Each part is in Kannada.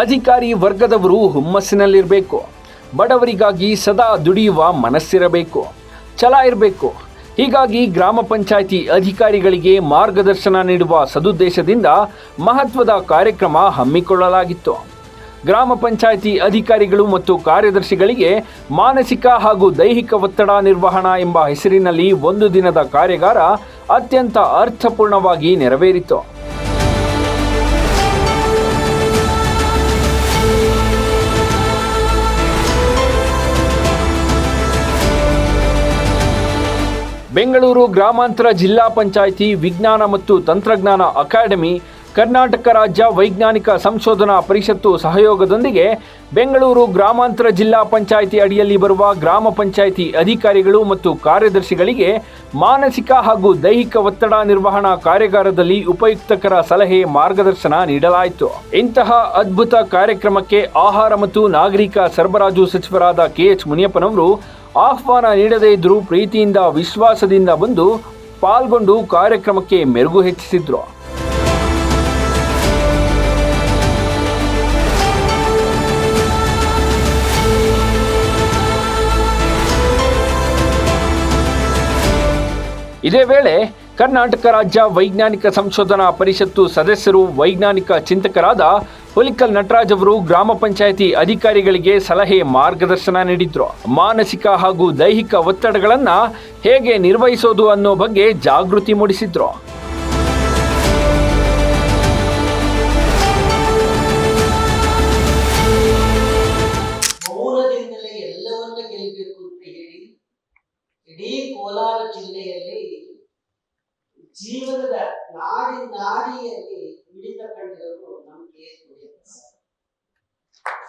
ಅಧಿಕಾರಿ ವರ್ಗದವರು ಹುಮ್ಮಸ್ಸಿನಲ್ಲಿರಬೇಕು. ಬಡವರಿಗಾಗಿ ಸದಾ ದುಡಿಯುವ ಮನಸ್ಸಿರಬೇಕು. ಛಲ ಇರಬೇಕು. ಹೀಗಾಗಿ ಗ್ರಾಮ ಪಂಚಾಯಿತಿ ಅಧಿಕಾರಿಗಳಿಗೆ ಮಾರ್ಗದರ್ಶನ ನೀಡುವ ಸದುದ್ದೇಶದಿಂದ ಮಹತ್ವದ ಕಾರ್ಯಕ್ರಮ ಹಮ್ಮಿಕೊಳ್ಳಲಾಗಿತ್ತು. ಗ್ರಾಮ ಪಂಚಾಯಿತಿ ಅಧಿಕಾರಿಗಳು ಮತ್ತು ಕಾರ್ಯದರ್ಶಿಗಳಿಗೆ ಮಾನಸಿಕ ಹಾಗೂ ದೈಹಿಕ ಒತ್ತಡ ನಿರ್ವಹಣಾ ಎಂಬ ಹೆಸರಿನಲ್ಲಿ ಒಂದು ದಿನದ ಕಾರ್ಯಾಗಾರ ಅತ್ಯಂತ ಅರ್ಥಪೂರ್ಣವಾಗಿ ನೆರವೇರಿತು. ಬೆಂಗಳೂರು ಗ್ರಾಮಾಂತರ ಜಿಲ್ಲಾ ಪಂಚಾಯಿತಿ ವಿಜ್ಞಾನ ಮತ್ತು ತಂತ್ರಜ್ಞಾನ ಅಕಾಡೆಮಿ, ಕರ್ನಾಟಕ ರಾಜ್ಯ ವೈಜ್ಞಾನಿಕ ಸಂಶೋಧನಾ ಪರಿಷತ್ತು ಸಹಯೋಗದೊಂದಿಗೆ ಬೆಂಗಳೂರು ಗ್ರಾಮಾಂತರ ಜಿಲ್ಲಾ ಪಂಚಾಯಿತಿ ಅಡಿಯಲ್ಲಿ ಬರುವ ಗ್ರಾಮ ಪಂಚಾಯಿತಿ ಅಧಿಕಾರಿಗಳು ಮತ್ತು ಕಾರ್ಯದರ್ಶಿಗಳಿಗೆ ಮಾನಸಿಕ ಹಾಗೂ ದೈಹಿಕ ಒತ್ತಡ ನಿರ್ವಹಣಾ ಕಾರ್ಯಾಗಾರದಲ್ಲಿ ಉಪಯುಕ್ತಕರ ಸಲಹೆ ಮಾರ್ಗದರ್ಶನ ನೀಡಲಾಯಿತು. ಇಂತಹ ಅದ್ಭುತ ಕಾರ್ಯಕ್ರಮಕ್ಕೆ ಆಹಾರ ಮತ್ತು ನಾಗರಿಕ ಸರಬರಾಜು ಸಚಿವರಾದ ಕೆಎಚ್ ಮುನಿಯಪ್ಪನವರು ಆಹ್ವಾನ ನೀಡದೇ ಇದ್ದರೂ ಪ್ರೀತಿಯಿಂದ ವಿಶ್ವಾಸದಿಂದ ಬಂದು ಪಾಲ್ಗೊಂಡು ಕಾರ್ಯಕ್ರಮಕ್ಕೆ ಮೆರುಗು ಹೆಚ್ಚಿಸಿದ್ರು. ಇದೇ ವೇಳೆ ಕರ್ನಾಟಕ ರಾಜ್ಯ ವೈಜ್ಞಾನಿಕ ಸಂಶೋಧನಾ ಪರಿಷತ್ತು ಸದಸ್ಯರು ವೈಜ್ಞಾನಿಕ ಚಿಂತಕರಾದ ಹುಲಿಕಲ್ ನಟರಾಜ್ ಅವರು ಗ್ರಾಮ ಪಂಚಾಯಿತಿ ಅಧಿಕಾರಿಗಳಿಗೆ ಸಲಹೆ ಮಾರ್ಗದರ್ಶನ ನೀಡಿದ್ರು. ಮಾನಸಿಕ ಹಾಗೂ ದೈಹಿಕ ಒತ್ತಡಗಳನ್ನು ಹೇಗೆ ನಿರ್ವಹಿಸೋದು ಅನ್ನೋ ಬಗ್ಗೆ ಜಾಗೃತಿ ಮೂಡಿಸಿದ್ರು. ಜೀವನದ ನಾಡಿ ನಾಡಿಯಲ್ಲಿ ಹಿಡಿತ ಕಂಡಿರೋದು ನಮ್ಗೆ.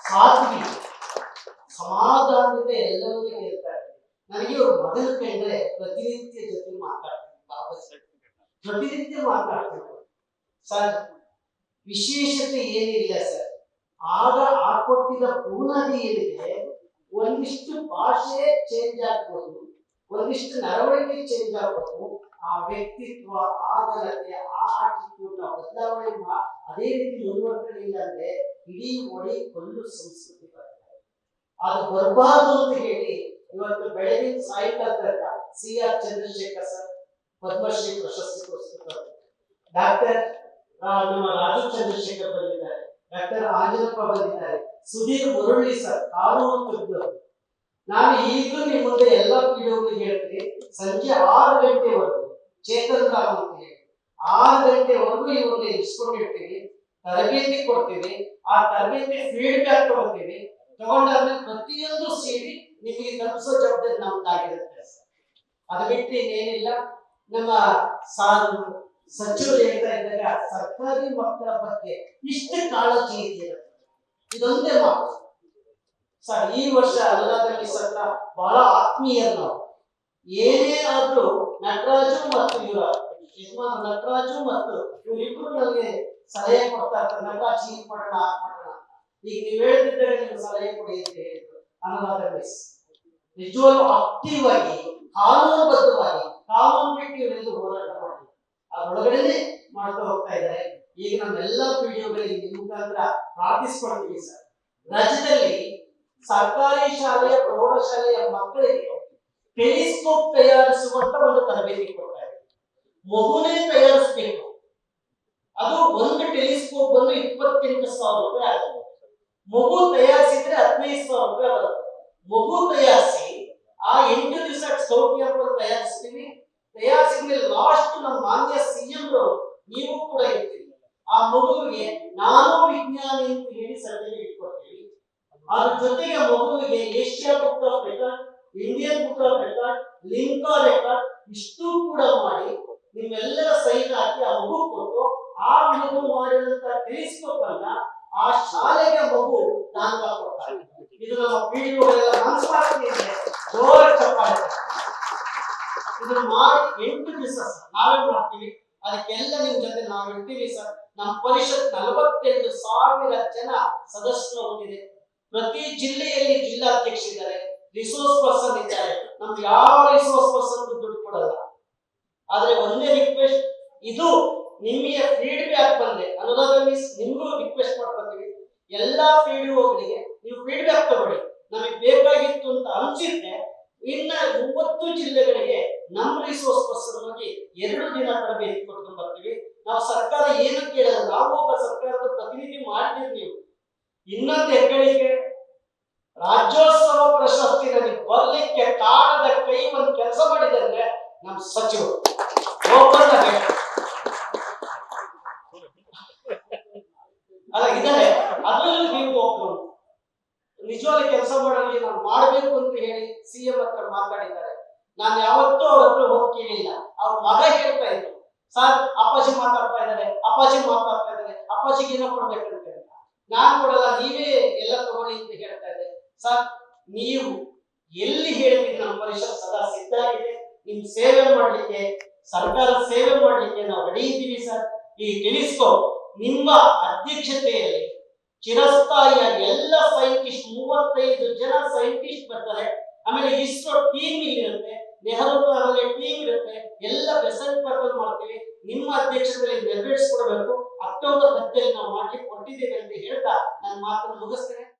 ಸಾಧ್ವಿ ಸಮಾಧಾನತೆ ಎಲ್ಲರಿಗೂ ಹೇಳ್ತಾರೆ ನನಗೆ ಅವ್ರ ಮೊದಲು ಕಂಡ್ರೆ ಪ್ರತಿನಿತ್ಯ ಜೊತೆ ಮಾತಾಡ್ತೀನಿ ಸರ್ ಪ್ರತಿನಿತ್ಯ ಮಾತಾಡ್ತೀನಿ. ಸರ್, ವಿಶೇಷತೆ ಏನಿಲ್ಲ ಸರ್. ಆಗ ಹಾಕೊಟ್ಟಿದ ಬುನಾದಿ ಏನಿದೆ, ಒಂದಿಷ್ಟು ಭಾಷೆ ಚೇಂಜ್ ಆಗ್ಬೋದು, ಒಂದಿಷ್ಟು ನಡವಳಿಕೆ ಚೇಂಜ್ ಆಗ್ಬೋದು ಆ ವ್ಯಕ್ತಿತ್ವ, ಆ ಘನತೆ ಆ ಆಟಿಟ್ಯೂಡ್ನ ಬದಲಾವಣೆ ಅದೇ ರೀತಿ ಮುಂದುವರ್ಕೊಳ್ಳಿಲ್ಲ ಅಂದ್ರೆ ಇಡೀ ಒಡಿ ಕೊಲ್ಲು ಸಂಸ್ಕೃತಿ ಬರ್ತದೆ. ಅದು ಬರಬಾರ್ದು ಅಂತ ಹೇಳಿ ಇವತ್ತು ಬೆಳಗಿನ ಸಾಯಂಕಾಲ ತನಕ C R Chandrashekhar sir, Padmashri ಪ್ರಶಸ್ತಿ ಪುರಸ್ಕೃತರು ಡಾಕ್ಟರ್ ನಮ್ಮ ರಾಜು ಚಂದ್ರಶೇಖರ್ ಬಂದಿದ್ದಾರೆ. ಡಾಕ್ಟರ್ ಆಂಜನಪ್ಪ ಬಂದಿದ್ದಾರೆ. ಸುಧೀರ್ ಮುರುಳಿ ಸರ್ ಕಾನೂನು ತಜ್ಞರು ನಾನು ಈಗಲೂ ನಿಮ್ಮ ಮುಂದೆ ಎಲ್ಲ ಪೀಡಿಯೋಗಳಿಗೆ ಹೇಳ್ತೀನಿ. ಸಂಜೆ ಆರು ಗಂಟೆವರೆಗೂ ಚೇತನ್ ಆಗುತ್ತೆ ಆರು ಗಂಟೆವರೆಗೂ ಇವ್ರನ್ನ ಇರಿಸ್ಕೊಂಡಿರ್ತೀವಿ ತರಬೇತಿ ಕೊಡ್ತೀವಿ ಆ ತರಬೇತಿ ಫೀಡ್ಬ್ಯಾಕ್ ತಗೋತೀವಿ ತಗೊಂಡಾದ್ಮೇಲೆ ಪ್ರತಿಯೊಂದು ಸೇರಿ ನಿಮಗೆ ತಲುಪಿಸೋ ಜವಾಬ್ದಾರಿ ನಮ್ದಾಗಿರುತ್ತೆ. ಅದು ಬಿಟ್ಟು ಇನ್ನೇನಿಲ್ಲ. ನಮ್ಮ ಸಾಧು, ಸಚಿವರು ಹೇಳ್ತಾ ಇದ್ದಾಗ ಸರ್ಕಾರಿ ಮಕ್ಕಳ ಬಗ್ಗೆ ಇಷ್ಟು ಕಾಳಜಿ ಇದೆಯಲ್ಲ ಇದೊಂದೇ ಮಾತು. ಸರ್, ಈ ವರ್ಷ ಅನುರಾಧಲ್ಲಿ ಸತ್ತ ಬಹಳ ಆತ್ಮೀಯರು ನಾವು. ಏನೇ ಆದ್ರೂ ನಟರಾಜು ಮತ್ತು ಇವರ ಯಜಮಾನ ನಟರಾಜು ಮತ್ತು ಇವರಿಬ್ರು ನನಗೆ ಸಲಹೆ ಕೊಡ್ತಾ ಇರ್ತಾರೆ. ನಟರಾಜ್ ಹಿಂಗ್ ಮಾಡೋಣ ಆ ಮಾಡೋಣ. ಈಗ ನೀವು ಹೇಳ್ತಿದ್ದರೆ ನೀವು ಸಲಹೆ ಕೊಡಿ ಅಂತ ಹೇಳಿದ್ರು. ಮಿಸ್ ನಿಜವಾಗ್ಲೂ ಆಕ್ಟಿವ್ ಆಗಿ, ಕಾನೂನುಬದ್ಧವಾಗಿ, ಕಾನೂನು ಬಿಟ್ಟು ಇವರೆಲ್ಲ ಹೋರಾಟ ಮಾಡಿ. ಅದರೊಳಗಡೆ ಮಾಡ್ತಾ ಹೋಗ್ತಾ ಇದ್ದಾರೆ. ಈಗ ನಮ್ಮೆಲ್ಲ ವಿಡಿಯೋಗಳಿಗೆ ನಿಮ್ಮ ಮುಖಾಂತರ ಪ್ರಾರ್ಥಿಸ್ಕೊಳ್ತೀವಿ ಸರ್. ರಾಜ್ಯದಲ್ಲಿ ಸರ್ಕಾರಿ ಶಾಲೆಯ ಪ್ರೌಢಶಾಲೆಯ ಮಕ್ಕಳಿಗೆ ಟೆಲಿಸ್ಕೋಪ್ ತಯಾರಿಸುವಂತ ಒಂದು ತರಬೇತಿ ಕೊಡ್ತಾರೆ. ಮಗುನೇ ತಯಾರಿಸ್ಬೇಕು. ಅದು ಒಂದು ಟೆಲಿಸ್ಕೋಪ್ ಬಂದು ಇಪ್ಪತ್ತೆಂಟು ಸಾವಿರ ರೂಪಾಯಿ ಆಗುತ್ತೆ. ಮಗು ತಯಾರಿಸಿದ್ರೆ ಹದಿನೈದು ಸಾವಿರ ರೂಪಾಯಿ ಬರುತ್ತೆ ಮಗು ತಯಾರಿಸಿ, ಆ ಎಂಟು ದಿವಸ ಸ್ಕೌಟ್ ಕ್ಯಾಂಪ್ ತಯಾರಿಸ್ತೀವಿ ತಯಾರಿಸಿದ್ರೆ ಲಾಸ್ಟ್ ನಮ್ಮ ಮಾನ್ಯ ಸಿಎಂ ನೀವು ಕೂಡ ಇರ್ತೀರಿ. ಆ ಮಗುವಿಗೆ ನಾನು ವಿಜ್ಞಾನಿ ಅಂತ ಹೇಳಿ ಸರ್ಟಿಫಿಕೇಟ್ ಕೊಡ್ತೀವಿ ಅದ್ರ ಜೊತೆಗೆ ಮಗುವಿಗೆ Asia book of record Indian book of record Limca record ಇಷ್ಟು ಕೂಡ ಮಾಡಿ ನಿಮ್ಮೆಲ್ಲರ ಸೈನ್ ಹಾಕಿ ಆ ಮಗು ಕೊಟ್ಟು, ಆ ಮಗು ಮಾಡಿದಂತ ಟೆಲಿಸ್ಕೋಪ್ ಅನ್ನ ಆ ಶಾಲೆಗೆ ಮಗು ದಾನ ಕೊಡ್ತಾರೆ ಇದು ನಮ್ಮ ಪಿಡಿಒಗಳೆಲ್ಲ ಮನಸ್ಸು ಮಾಡ್ತೀನಿ ಅಂದ್ರೆ ಜೋರ ಚಪ್ಪಾಳೆ. ಇದನ್ನ ಮಾಡಿ ಎಂಟು ದಿವಸ ಸರ್ ನಾವೇ ಮಾಡ್ತೀವಿ ಅದಕ್ಕೆಲ್ಲ ನಿಮ್ ಜೊತೆ ನಾವು ಇರ್ತೀವಿ ಸರ್. ನಮ್ಮ ಪರಿಷತ್ ನಲವತ್ತೆಂಟು ಸಾವಿರ ಜನ ಸದಸ್ಯರು ಹೊಂದಿದೆ ಪ್ರತಿ ಜಿಲ್ಲೆಯಲ್ಲಿ ಜಿಲ್ಲಾಧ್ಯಕ್ಷರಿದ್ದಾರೆ. ರಿಸೋರ್ಸ್ ಪರ್ಸನ್ ಇದ್ದಾರೆ. ನಮ್ಗೆ ಯಾವ ರಿಸೋರ್ಸ್ ಪರ್ಸನ್ ದುಡ್ಡು ಕೊಡಲ್ಲ. ಆದ್ರೆ ಒಂದೇ ರಿಕ್ವೆಸ್ಟ್ ಇದು ನಿಮಗೆ ಫೀಡ್ಬ್ಯಾಕ್ ಬಂದ್ರೆ ಅನುದಾನ ಮೀನ್ಸ್ ನಿಮ್ಗೂ ರಿಕ್ವೆಸ್ಟ್ ಮಾಡ್ಕೊತೀವಿ. ಎಲ್ಲಾ ಪಿಡಿಒಗಳಿಗೆ ನೀವು ಫೀಡ್ಬ್ಯಾಕ್ ತಗೊಳ್ಳಿ. ನಮಗೆ ಬೇಕಾಗಿತ್ತು ಅಂತ ಅನ್ಸಿದ್ರೆ, ಇನ್ನ ಮೂವತ್ತು ಜಿಲ್ಲೆಗಳಿಗೆ ನಮ್ಮ ರಿಸೋರ್ಸ್ ಪರ್ಸನ್ ಆಗಿ ಎರಡು ದಿನ ತರಬೇತಿ ಕೊಡ್ಕೊಂಡು ಬರ್ತೀವಿ. ನಾವು ಸರ್ಕಾರ ಏನು ಕೇಳಲ್ಲ, ನಾವು ಒಬ್ಬ ಸರ್ಕಾರದ ಪ್ರತಿನಿಧಿ ಮಾಡ್ತೀವಿ ನೀವು. ಇನ್ನೊಂದು ಹೆಗ್ಗಳಿಕೆ, ರಾಜ್ಯೋತ್ಸವ ಪ್ರಶಸ್ತಿ ನನಗೆ ಬರ್ಲಿಕ್ಕೆ ಕಾಣದ ಕೈ ಒಂದು ಕೆಲಸ ಮಾಡಿದಂದ್ರೆ ನಮ್ಮ ಸಚಿವರು ಹೇಳಿ ಅಲ್ಲ ಇದ್ದಾರೆ ಅದರಲ್ಲಿ ನೀವು ಒಬ್ಬರು ನಿಜವಾಗಿ ಕೆಲಸ ಮಾಡೋರಿಗೆ ನಾನು ಮಾಡಬೇಕು ಅಂತ ಹೇಳಿ ಸಿ ಎಂ ಹತ್ರ ಮಾತಾಡಿದ್ದಾರೆ. ನಾನು ಯಾವತ್ತೂ ಅವ್ರ ಹತ್ರ ಹೋಗಿ ಕೇಳಿಲ್ಲ. ಅವ್ರ ಮಗ ಹೇಳ್ತಾ ಇದ್ರು. ಸರ್, ಅಪ್ಪಾಜಿ ಮಾತಾಡ್ತಾ ಇದ್ದಾರೆ. ಅಪ್ಪಾಜಿ ಮಾತಾಡ್ತಾ ಇದ್ದಾರೆ. ಅಪ್ಪಾಜಿಗೆ ಏನೋ ಕೊಡ್ಬೇಕಂತ ಅಂತ ನಾನು ಕೊಡಲ್ಲ, ನೀವೇ ಎಲ್ಲ ತಗೊಳ್ಳಿ ಅಂತ ಹೇಳ್ತಾ ಇದ್ದೆ. ಸರ್, ನೀವು ಎಲ್ಲಿ ಹೇಳಿದ್ರಿ ನಮ್ಮ ಪರಿಷತ್ ಸದಾ ಸಿದ್ಧ ನಿಮ್ ಸೇವೆ ಮಾಡಲಿಕ್ಕೆ, ಸರ್ಕಾರ ಸೇವೆ ಮಾಡಲಿಕ್ಕೆ ನಾವು ರೆಡಿ ಇದ್ದೀವಿ ಸರ್ ಈ ಟೆಲಿಸ್ಕೋಪ್ ನಿಮ್ಮ ಅಧ್ಯಕ್ಷತೆಯಲ್ಲಿ ಚಿರಸ್ಥಾಯಿಯಾಗಿ ಎಲ್ಲ ಸೈಂಟಿಸ್ಟ್ ಮೂವತ್ತೈದು ಜನ ಸೈಂಟಿಸ್ಟ್ ಬರ್ತಾರೆ. ಆಮೇಲೆ ಇಸ್ರೋ ಟೀಮ್ ಇರುತ್ತೆ ನೆಹರು ಟೀಮ್ ಇರುತ್ತೆ. ಎಲ್ಲ ಬೆಸೆಂಟ್ ಪರ್ಪಲ್ ಮಾಡ್ತೀವಿ. ನಿಮ್ಮ ಅಧ್ಯಕ್ಷತೆಯಲ್ಲಿ ನೆರವೇರಿಸ್ಕೊಡ್ಬೇಕು. ಅಕ್ಟೋಬರ್ ಮಧ್ಯದಲ್ಲಿ ನಾವು ಮಾಡ್ಲಿಕ್ಕೆ ಕೊಟ್ಟಿದ್ದೇವೆ ಅಂತ ಹೇಳ್ತಾ ನನ್ನ ಮಾತನ್ನು ಮುಗಿಸ್ತೇನೆ.